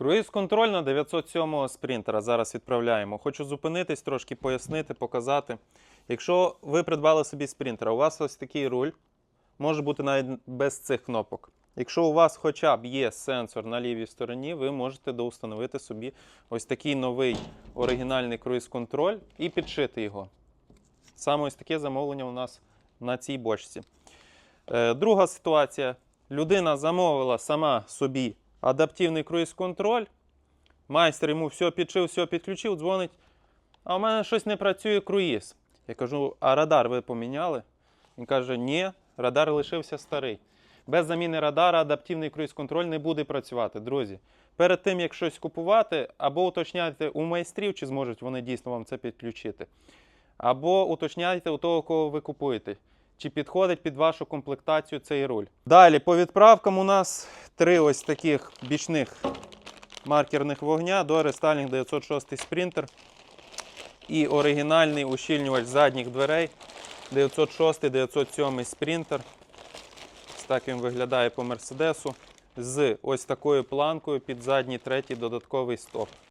Круїз-контроль на 907 спринтера зараз відправляємо. Хочу зупинитись, трошки пояснити, показати. Якщо ви придбали собі спринтера, у вас ось такий руль, може бути навіть без цих кнопок. Якщо у вас хоча б є сенсор на лівій стороні, ви можете доустановити собі ось такий новий оригінальний круїз-контроль і підшити його. Саме ось таке замовлення у нас на цій бочці. Е, Друга ситуація. Людина замовила сама собі адаптивний круїз-контроль. Майстер йому все підшив, все підключив, дзвонить. А у мене щось не працює круїз. Я кажу, а радар ви поміняли? Він каже, ні, радар лишився старий. Без заміни радара адаптивний круїз-контроль не буде працювати, друзі. Перед тим, як щось купувати, або уточняйте у майстрів, чи зможуть вони дійсно вам це підключити. Або уточняйте у того, кого ви купуєте, чи підходить під вашу комплектацію цей руль. Далі по відправкам у нас три ось таких бічних маркерних вогня до Restyling 906 Sprinter і оригінальний ущільнювач задніх дверей 906-907 Sprinter. Ось так він виглядає по Мерседесу з ось такою планкою під задній третій додатковий стоп.